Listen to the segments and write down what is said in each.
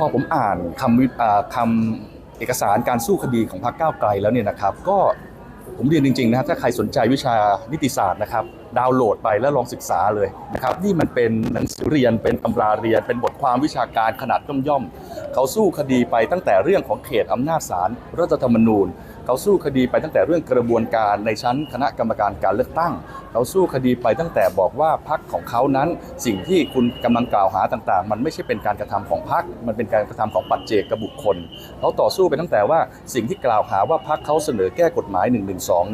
พอผมอ่านคำคำเอกสารการสู้คดีของพรรคก้าวไกลแล้วเนี่ยนะครับ ก็ผมเรียนจริงๆนะครับถ้าใครสนใจวิชานิติศาสตร์นะครับดาวน์โหลดไปแล้วลองศึกษาเลยนะครับนี่มันเป็นหนังสือเรียนเป็นตำราเรียน เป็นบทความวิชาการขนาดย่อมๆเขาสู้คดีไปตั้งแต่เรื่องของเขตอำนาจศาลรัฐธรรมนูญ เขาสู้คดีไปตั้งแต่เรื่องกระบวนการในชั้นคณะกรรมการการเลือกตั้ง เขาสู้คดีไปตั้งแต่บอกว่าพักของเขานั้น สิ่งที่คุณกำลังกล่าวหาต่างๆ มันไม่ใช่เป็นการกระทำของพักมันเป็นการกระทำของปัจเจกบุคคลเขาต่อสู้ไปตั้งแต่ว่าสิ่งที่กล่าวหาว่าพักเขาเสนอแก้กฎหมาย1นึ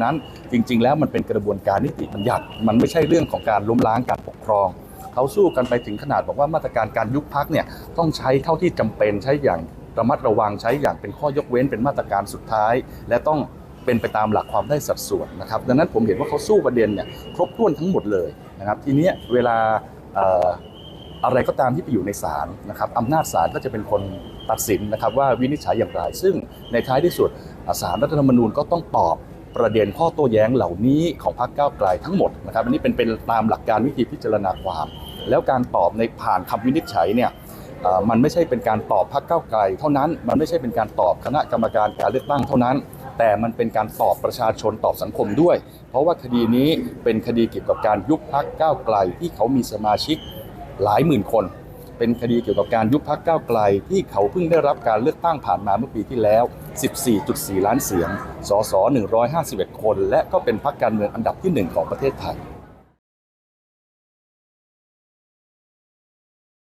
นั้น จริง ๆ แล้วมันเป็นกระบวนการนิติบัญญัติ มันไม่ใช่เรื่องของการล้มล้างการปกครองเขาสู้กันไปถึงขนาดบอกว่ามาตรการการยุบพักเนี่ยต้องใช้เท่าที่จำเป็นใช้อย่างระมัดระวังใช้อย่างเป็นข้อยกเว้นเป็นมาตรการสุดท้าย และต้อง เป็นไปตามหลักความได้สัดส่วนนะครับดังนั้นผมเห็นว่าเขาสู้ประเด็นเนี่ยครบถ้วนทั้งหมดเลยนะครับทีนี้เวลาอะไรก็ตามที่ไปอยู่ในศาลนะครับอำนาจศาลก็จะเป็นคนตัดสินนะครับว่าวินิจฉัยอย่างไร ซึ่งในท้ายที่สุดศาลรัฐธรรมนูญก็ต้องตอบประเด็นข้อโต้แย้งเหล่านี้ของพรรคก้าวไกลทั้งหมดนะครับอันนี้เป็นเป็นตามหลักการวิธีพิจารณาความ แล้วการตอบในผ่านคำวินิจฉัยเนี่ยมันไม่ใช่เป็นการตอบพรรคก้าวไกล เท่านั้นมันไม่ใช่เป็นการตอบคณะกรรมการการเลือกตั้งเท่านั้น แต่มันเป็นการตอบประชาชนตอบสังคมด้วย เพราะว่าคดีนี้เป็นคดีเกี่ยวกับการยุบพรรคก้าวไกลที่เขามีสมาชิกหลายหมื่นคน เป็นคดีเกี่ยวกับการยุบพักก้าวไกล ที่เขาเพิ่งได้รับการเลือกตั้งผ่านมาเมื่อปีที่แล้ว 14.4 ล้านเสียง สส 151 คน และก็เป็นพักการเมืองอันดับที่หนึ่งของประเทศไทย